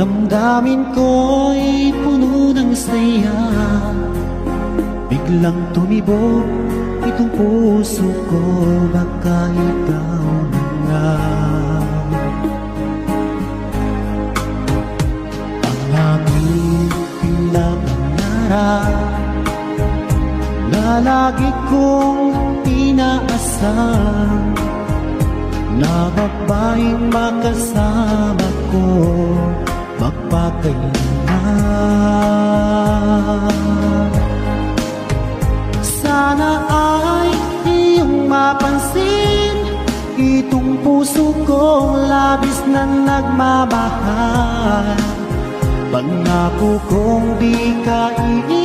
Damdamin ko'y puno ng saya. Biglang tumibok itong puso ko Baka ikaw na nga Ang aking pinapangarap Na lagi kong inaasahan. Na babaeng makasama ko Magpakailanman Sana ay iyong mapansin Itong puso kong labis na nagmamahal. Pangako kong di ka iiwan